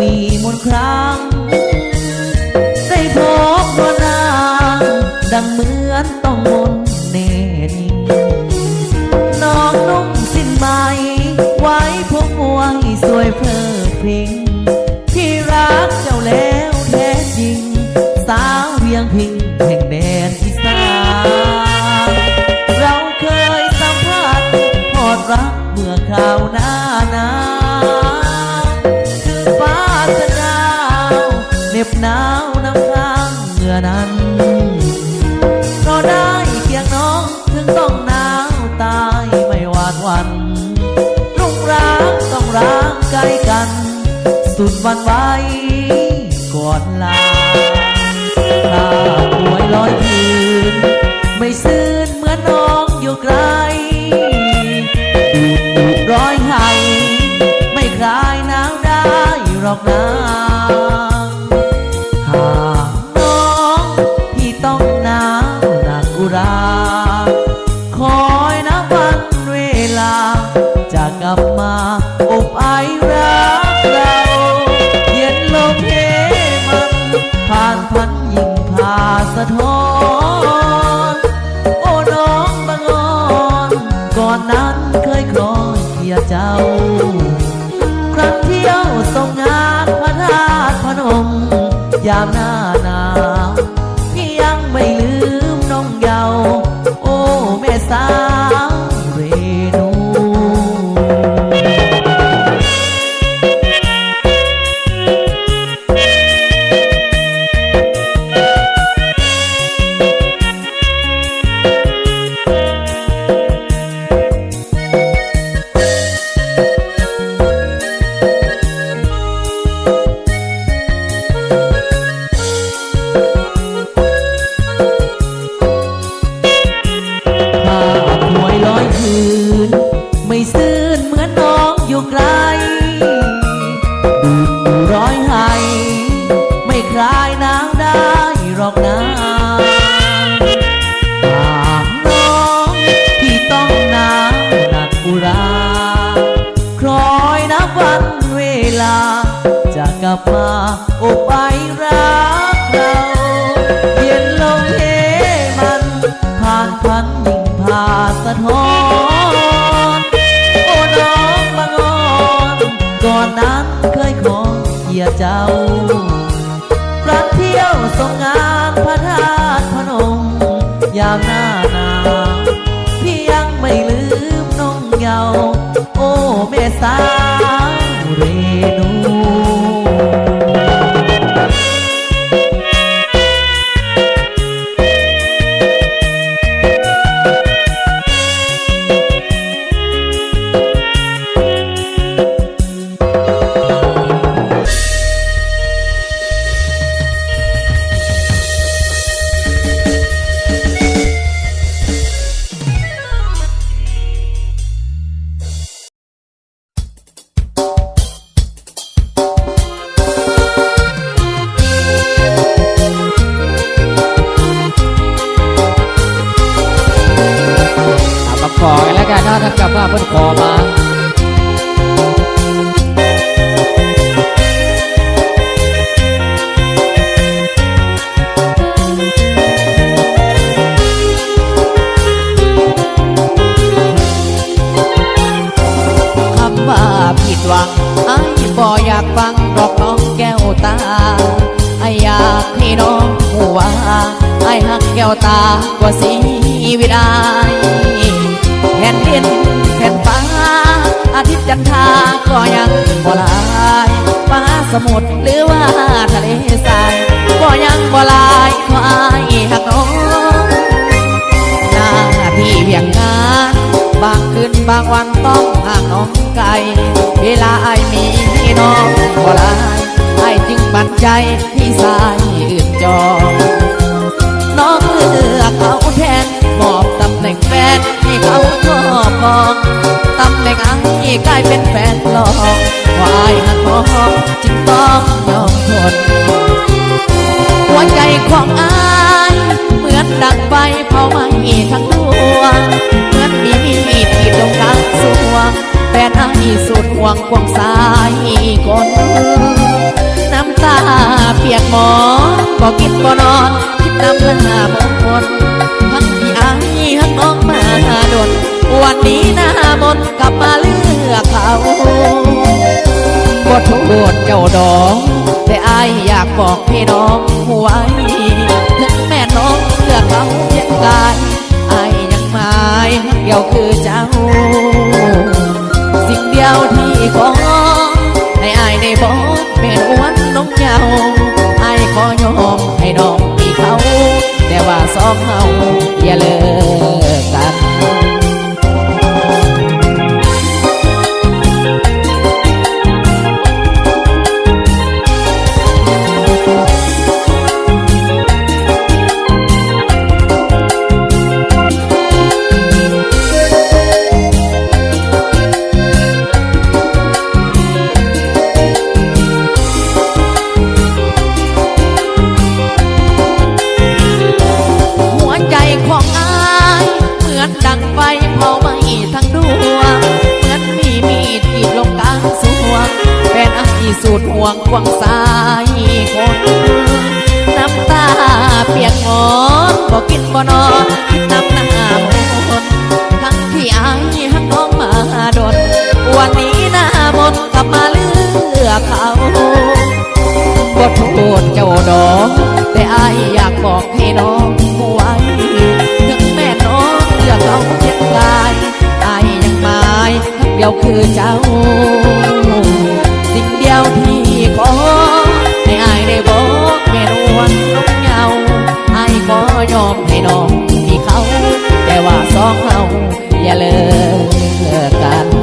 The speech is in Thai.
มีมนครั้ง ได้พบว่านางดังเหมือนต้องมนเนนิงน้องนุ่งสิ้นไหม ไว้ผมมวยสวยเพลิดพิงที่รักเจ้าแล้วแท้จริง สาวเวียงพิงแห่งแดนอีสานเราเคยสัมผัสพอดรักเมื่อคราวหน้านา ร้างใกล้กัน สุดวันไหวก่อนลาถ้าป่วยลอยคืน ไม่ซื่นเหมือนน้องอยู่ไกลดูดดูร้อยไห้ไม่คลายหนาวได้หรอกนะหากน้องพี่ต้องหนาวหนักอุราคอยนะวันเวลาจะกลับมา สะท้อนโอ้น้องบางอ่อนก่อนนั้นเคยครอนเกียเจ้า ลับมาอบไอรักเราเย็นลมเพมันผ่านพันยิ่งพาสะท้อนโอ้น้องบางอ่อนก่อนนั้นเคยขอเกียรเจ้ารั้งเที่ยวส่งงานพระธาตุพนมยามหน้าหนาวพี่ยังไม่ลืมน้องเยาโอ้แม่สาว เนขอมาคำว่าผิดหวังไอ้บ่อยากฟังดอกน้องแก้วตาไอ้อยากให้น้องหูว่าไอ้หักแก้วตา กว่าสีวิไลแผ่นดิน จันทาก็ยังบ่ลายฟ้าสมุทรหรือว่าทะเลทรายก็ยังบ่ลายขออายหักน้องหน้าที่เวียงงานบางคืนบางวันต้องห่างน้องไกลเวลาไอายมีน้องบ่ลายไอายจึงบันใจที่สายอื่นจอง กลายเป็นแฟนหลอกวายหักมองจึงต้องยอมทนหัวใจของอายเหมือนดังไฟเผาไหม้ทั้งดวงเหมือนมีมีดที่ตรงกลางสวงแฟนอายสุดห่วงควงสายคนน้ำตาเปียกหมอนบอกกินบ่นอนคิดน้ำหน้ามองมน โทษเจ้าดอกแต่อายอยากบอกพี่น้องไว้ถึงแม่น้องเลือกเขาเพียงกายอายยังหมายเดียวคือเจ้า สิ่งเดียวที่ขอให้อายได้บอกเป็นวันน้องเยาอายขอยอมให้น้องมีเขา แต่ว่าสองเฮาอย่าเลิก สูดห่วงควงสายคนน้ำตาเปียกหมอนบอกกินบ่นอนคิดน้ำหน้ามนทั้งที่อายหักน้องมาดนวันนี้หน้ามนกลับมาเลือกเขาบ่โทษเจ้าดอกแต่อายอยากบอกให้น้องไว้ถึงแม่น้องเลือกเราเพียงกายอายยังหมายทั้งเดียวคือเจ้า ยอมให้น้องมีเขา แต่ว่าสองเราอย่าเลิกกัน